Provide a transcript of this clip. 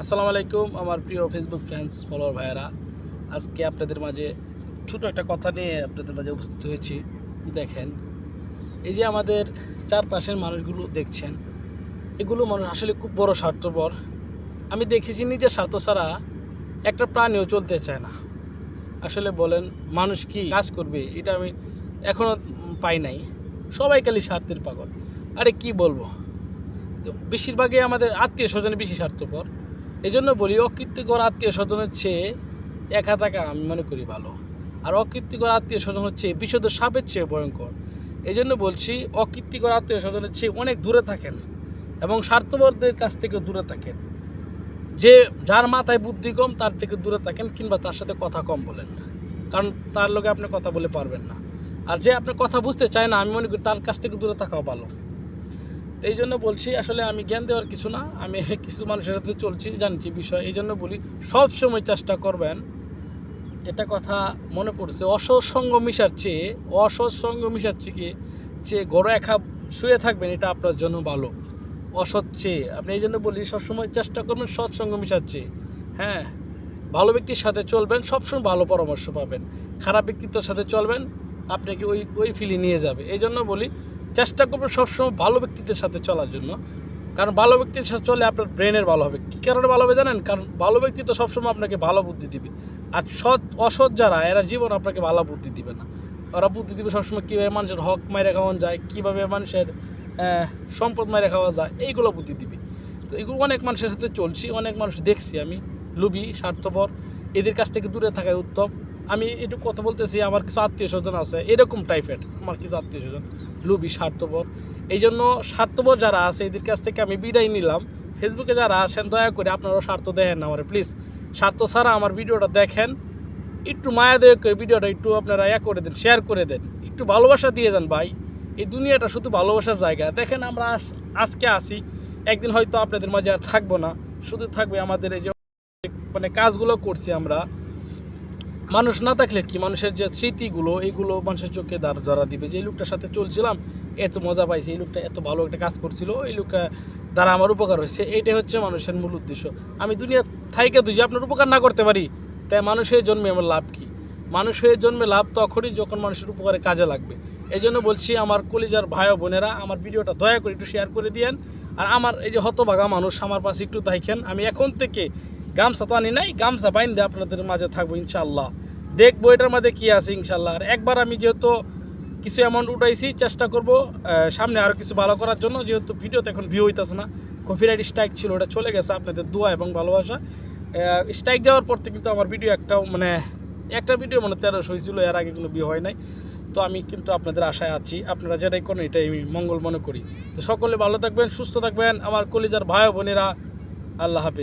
আসসালামু আলাইকুম, আমার প্রিয় ফেসবুক ফ্রেন্ডস ফলোয়ার ভাইয়েরা। আজকে আপনাদের মাঝে ছোট একটা কথা নিয়ে আপনাদের মাঝে উপস্থিত হয়েছি। দেখেন, এই যে আমাদের চারপাশের মানুষগুলো দেখছেন, এগুলো মানুষ আসলে খুব বড় স্বার্থপর। আমি দেখেছি নিজের স্বার্থ ছাড়া একটা প্রাণীও চলতে চায় না। আসলে বলেন, মানুষ কি কাজ করবে, এটা আমি এখনও পাই নাই। সবাই খালি স্বার্থের পাগল। আরে কি বলব? বেশিরভাগই আমাদের আত্মীয় স্বজনে বেশি স্বার্থপর। এই জন্য বলি অকীর্তিকর আত্মীয় স্বজনের চেয়ে একা থাকা আমি মনে করি ভালো। আর অকীর্তিকর আত্মীয় স্বজন হচ্ছে বিশুদ্ধ সাপের চেয়ে ভয়ঙ্কর। এই জন্য বলছি অকীর্তিকর আত্মীয় স্বজনের চেয়ে অনেক দূরে থাকেন এবং স্বার্থপরদের কাছ থেকে দূরে থাকেন। যে যার মাথায় বুদ্ধি কম, তার থেকে দূরে থাকেন কিংবা তার সাথে কথা কম বলেন না। কারণ তার লোকে আপনি কথা বলে পারবেন না। আর যে আপনি কথা বুঝতে চায় না, আমি মনে করি তার কাছ থেকে দূরে থাকাও ভালো। এই জন্য বলছি, আসলে আমি জ্ঞান দেওয়ার কিছু না, আমি কিছু মানুষের সাথে চলছি, জানছি বিষয়, এই জন্য বলি, সব সময় চেষ্টা করবেন। এটা কথা মনে পড়ছে, অসৎসঙ্গ মিশার চেয়ে, অসৎসঙ্গ মিশার চেয়ে চেয়ে গড় একা শুয়ে থাকবেন, এটা আপনার জন্য ভালো। অসৎ চেয়ে, আপনি এই জন্য বলি, সবসময় চেষ্টা করবেন সৎসঙ্গ মিশার চেয়ে। হ্যাঁ ভালো ব্যক্তির সাথে চলবেন, সবসময় ভালো পরামর্শ পাবেন। খারাপ ব্যক্তিত্বর সাথে চলবেন, আপনাকে ওই ওই ফিলি নিয়ে যাবে। এই জন্য বলি চেষ্টা করবেন সবসময় ভালো ব্যক্তিদের সাথে চলার জন্য। কারণ ভালো ব্যক্তির সাথে চলে আপনার ব্রেনের ভালো হবে। কী কারণে ভালো হবে জানেন? কারণ ভালো ব্যক্তি তো সবসময় আপনাকে ভালো বুদ্ধি দিবে। আর সৎ, অসৎ যারা, এরা জীবন আপনাকে ভালো বুদ্ধি দিবে না। ওরা বুদ্ধি দিবে সবসময় কীভাবে মানুষের হক মাইরে খাওয়ানো যায়, কীভাবে মানুষের সম্পদ মাইরে খাওয়া যায়, এইগুলো বুদ্ধি দিবে। তো এগুলো অনেক মানুষের সাথে চলছি, অনেক মানুষ দেখছি আমি। লুবি, স্বার্থপর, এদের কাছ থেকে দূরে থাকাই উত্তম। আমি একটু কথা বলতেছি, আমার কিছু আত্মীয় স্বজন আছে, এরকম টাইপের, আমার কিছু আত্মীয় স্বজন লুবি স্বার্থপর। এই জন্য স্বার্থপর যারা আছে, এদের কাছ থেকে আমি বিদায় নিলাম। ফেসবুকে যারা আসেন দয়া করে আপনারাও স্বার্থ দেখেন না আমার প্লিজ স্বার্থ ছাড়া আমার ভিডিওটা দেখেন, একটু মায়া দয়া করে ভিডিওটা একটু আপনারা ইয়া করে দেন শেয়ার করে দেন। একটু ভালোবাসা দিয়ে যান ভাই। এই দুনিয়াটা শুধু ভালোবাসার জায়গা। দেখেন আমরা আজ- আজকে আসি একদিন হয়তো আপনাদের মাঝে আর থাকব না। শুধু থাকবে আমাদের এই যে মানে কাজগুলো করছি আমরা। মানুষ না থাকলে কি? মানুষের যে স্মৃতিগুলো এইগুলো মানুষের চোখে ধরা দিবে। যে এই লোকটার সাথে চলছিলাম, এত মজা পাইছি, এই লোকটা এত ভালো একটা কাজ করছিল, এই লোকটা দ্বারা আমার উপকার হয়েছে। এইটাই হচ্ছে মানুষের মূল উদ্দেশ্য। আমি দুনিয়া থাইকে দুই যে আপনার উপকার না করতে পারি, তাই মানুষের জন্মে আমার লাভ কি? মানুষের জন্মে লাভ তখনই যখন মানুষের উপকারে কাজে লাগবে। এই জন্য বলছি আমার কলিজার ভাই বোনেরা, আমার ভিডিওটা দয়া করে একটু শেয়ার করে দিয়েন। আর আমার এই যে হতভাগা মানুষ, আমার পাশে একটু দেখেন আমি এখন থেকে গামছা তো আনি নাই, গামছা দিয়ে আপনাদের মাঝে থাকব ইনশাল্লাহ দেখব এটার মাঝে কী আছে ইনশাল্লাহ আর একবার আমি যেহেতু কিছু অ্যামাউন্ট উঠাইছি, চেষ্টা করব সামনে আরও কিছু ভালো করার জন্য, যেহেতু ভিডিওতে এখন ভিউ হইতেছে না। কপিরাইট স্ট্রাইক ছিল, ওটা চলে গেছে আপনাদের দোয়া এবং ভালোবাসা। স্ট্রাইক দেওয়ার পর থেকে কিন্তু আমার ভিডিও একটাও মানে একটা ভিডিও মানে তেরোশো হয়েছিল এর আগে কোনো ভিউ হয় নাই। তো আমি কিন্তু আপনাদের আশায় আছি, আপনারা যেটাই করেন এটাই আমি মঙ্গল মনে করি। তো সকলে ভালো থাকবেন, সুস্থ থাকবেন, আমার কলিজার ভাই বোনেরা, আল্লাহ হাফিজ।